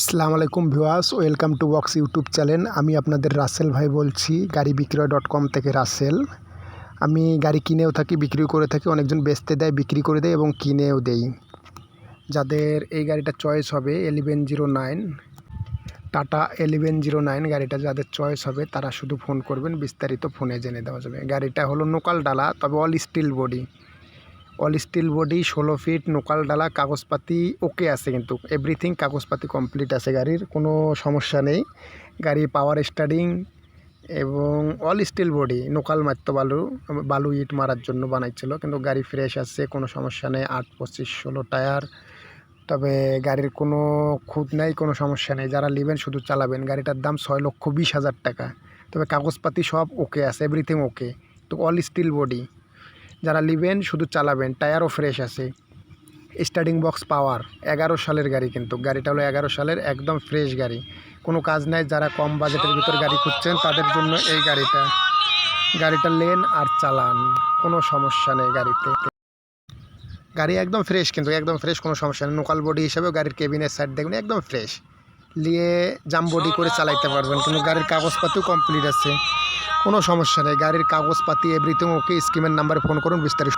আসসালামু আলাইকুম viewers welcome to box YouTube channel. আমি আপনাদের রাসেল ভাই বলছি, গাড়ি বিক্রয় ডট কম থেকে রাসেল। আমি গাড়ি কিনেও থাকি, বিক্রি করে থাকি, অনেকজন বেচতে দেয়, বিক্রি করে দেয় এবং কিনেও দেই। যাদের এই গাড়িটা চয়েস হবে eleven zero nine Tata eleven zero nine গাড়িটা যাদের চয়েস হবে, তারা শুধু ফোন করবেন, বিস্তারিত ফোনে জেনে দেওয়া যাবে। গাড়িটা হলো নোকাল ডালা, তবে all steel body all steel body ষোলো ফিট নোকাল ডালা, কাগজপাতি ওকে আছে কিন্তু। এভরিথিং কাগজপাতি কমপ্লিট আছে গাড়ির, কোনো সমস্যা নেই। গাড়ি পাওয়ার স্টারিং এবং অল স্টিল বডি নোকাল মারত বালু বালু ইট মারার জন্য বানাইছিল, কিন্তু গাড়ি ফ্রেশ আছে, কোনো সমস্যা নেই, আট, পঁচিশ, ষোলো টায়ার তবে গাড়ির কোনো খুঁত নেই, কোনো সমস্যা নেই, যারা নেবেন শুধু চালাবেন। গাড়িটার দাম ছয় লক্ষ বিশ হাজার টাকা। তবে কাগজপাতি সব ওকে আছে এভরিথিং ওকে তো অল স্টিল বডি যারা নেবেন শুধু চালাবেন। টায়ারও ফ্রেশ আছে। Starting box power. এগারো সালের গাড়ি কিন্তু। গাড়িটা হলো এগারো সালের একদম ফ্রেশ গাড়ি। কোনো কাজ নাই, যারা কম বাজেটের ভিতর গাড়ি খুঁজছেন, তাদের জন্য এই গাড়িটা। গাড়িটা লেন আর চালান। কোনো সমস্যা নেই গাড়িতে। গাড়ি একদম ফ্রেশ কিন্তু, একদম ফ্রেশ কোনো সমস্যা নেই। লোকাল বডি হিসেবেও গাড়ির কেবিনের সাইড দেখবেন একদম ফ্রেশ। নিয়ে জাম বডি করে চালাইতে পারবেন, কিন্তু গাড়ির কাগজপাতিও কমপ্লিট আছে। কোনো সমস্যা নেই। গাড়ির কাগজপাতি এভরিথিং ওকে স্কিমের নাম্বারে ফোন করুন বিস্তারিত